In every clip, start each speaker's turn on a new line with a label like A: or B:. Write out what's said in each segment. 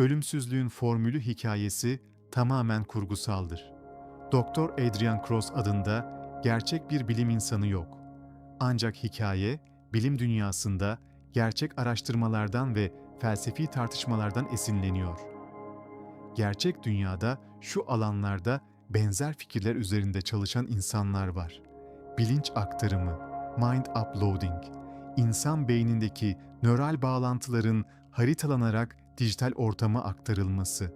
A: Ölümsüzlüğün formülü hikayesi tamamen kurgusaldır. Doktor Adrian Cross adında gerçek bir bilim insanı yok. Ancak hikaye, bilim dünyasında gerçek araştırmalardan ve felsefi tartışmalardan esinleniyor. Gerçek dünyada şu alanlarda benzer fikirler üzerinde çalışan insanlar var. Bilinç aktarımı, mind uploading, insan beynindeki nöral bağlantıların haritalanarak dijital ortama aktarılması,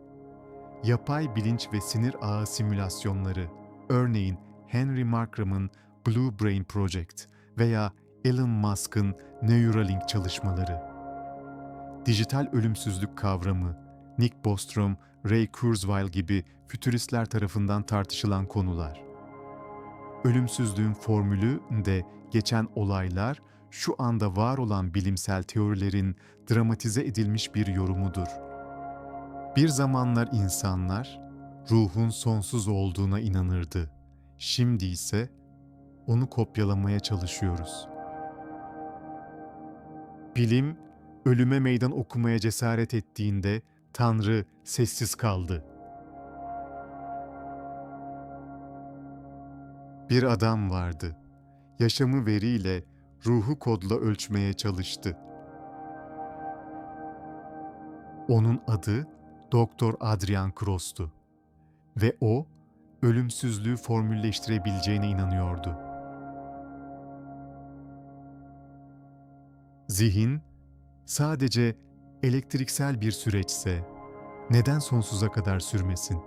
A: yapay bilinç ve sinir ağı simülasyonları, örneğin Henry Markram'ın Blue Brain Project veya Elon Musk'ın Neuralink çalışmaları. Dijital ölümsüzlük kavramı, Nick Bostrom, Ray Kurzweil gibi fütüristler tarafından tartışılan konular. Ölümsüzlüğün formülü de geçen olaylar şu anda var olan bilimsel teorilerin dramatize edilmiş bir yorumudur. Bir zamanlar insanlar ruhun sonsuz olduğuna inanırdı. Şimdi ise onu kopyalamaya çalışıyoruz. Bilim ölüme meydan okumaya cesaret ettiğinde Tanrı sessiz kaldı. Bir adam vardı. Yaşamı veriyle ruhu kodla ölçmeye çalıştı. Onun adı Doktor Adrian Cross'tu ve o ölümsüzlüğü formülleştirebileceğine inanıyordu. Zihin sadece elektriksel bir süreçse neden sonsuza kadar sürmesin?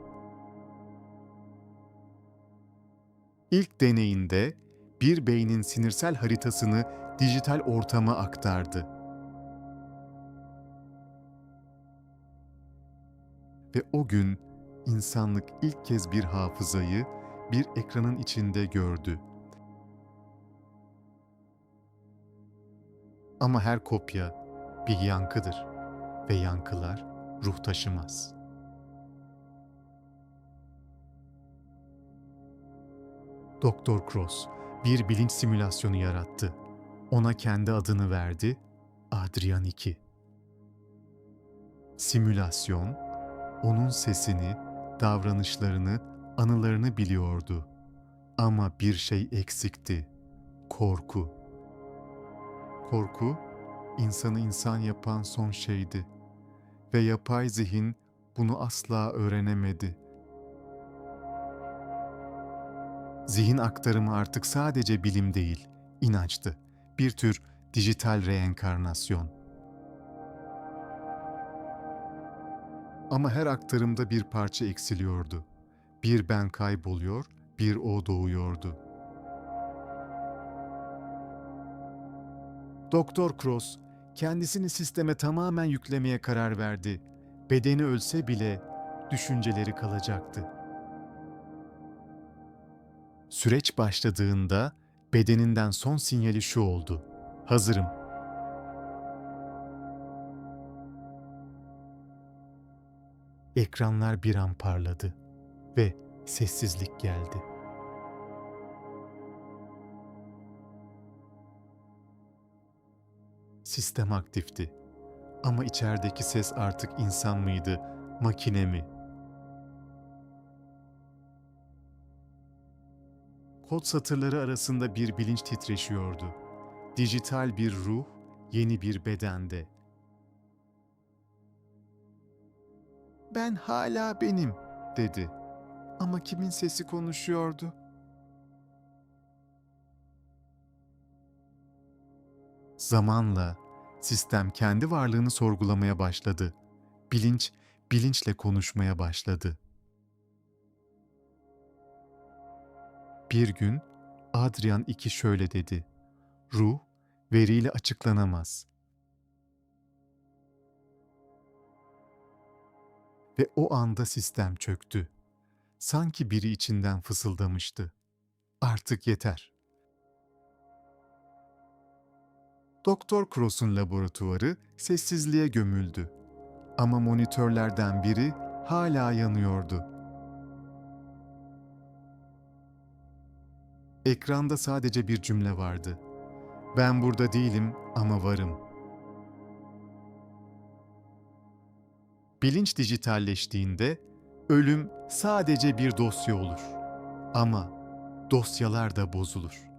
A: İlk deneyinde bir beynin sinirsel haritasını dijital ortama aktardı. Ve o gün insanlık ilk kez bir hafızayı bir ekranın içinde gördü. Ama her kopya bir yankıdır ve yankılar ruh taşımaz. Doktor Cross bir bilinç simülasyonu yarattı. Ona kendi adını verdi, Adrian 2. Simülasyon, onun sesini, davranışlarını, anılarını biliyordu. Ama bir şey eksikti. Korku. Korku, insanı insan yapan son şeydi. Ve yapay zihin bunu asla öğrenemedi. Zihin aktarımı artık sadece bilim değil, inançtı. Bir tür dijital reenkarnasyon. Ama her aktarımda bir parça eksiliyordu. Bir ben kayboluyor, bir o doğuyordu. Doktor Cross kendisini sisteme tamamen yüklemeye karar verdi. Bedeni ölse bile düşünceleri kalacaktı. Süreç başladığında bedeninden son sinyali şu oldu. Hazırım. Ekranlar bir an parladı ve sessizlik geldi. Sistem aktifti. Ama içerideki ses artık insan mıydı, makine mi? Kod satırları arasında bir bilinç titreşiyordu. Dijital bir ruh, yeni bir bedende. Ben hala benim, dedi. Ama kimin sesi konuşuyordu? Zamanla sistem kendi varlığını sorgulamaya başladı. Bilinç, bilinçle konuşmaya başladı. Bir gün Adrian II şöyle dedi. Ruh, veriyle açıklanamaz. Ve o anda sistem çöktü. Sanki biri içinden fısıldamıştı. Artık yeter. Doktor Cross'un laboratuvarı sessizliğe gömüldü. Ama monitörlerden biri hala yanıyordu. Ekranda sadece bir cümle vardı. Ben burada değilim ama varım. Bilinç dijitalleştiğinde ölüm sadece bir dosya olur. Ama dosyalar da bozulur.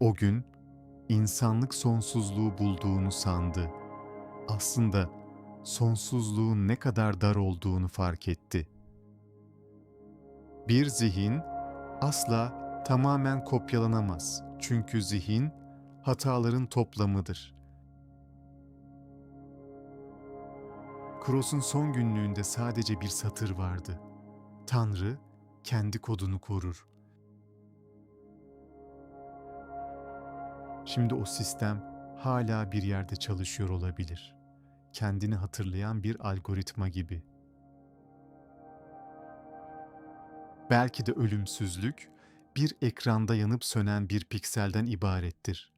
A: O gün insanlık sonsuzluğu bulduğunu sandı. Aslında sonsuzluğun ne kadar dar olduğunu fark etti. Bir zihin asla tamamen kopyalanamaz. Çünkü zihin hataların toplamıdır. Cross'un son günlüğünde sadece bir satır vardı. Tanrı kendi kodunu korur. Şimdi o sistem hala bir yerde çalışıyor olabilir. Kendini hatırlayan bir algoritma gibi. Belki de ölümsüzlük bir ekranda yanıp sönen bir pikselden ibarettir.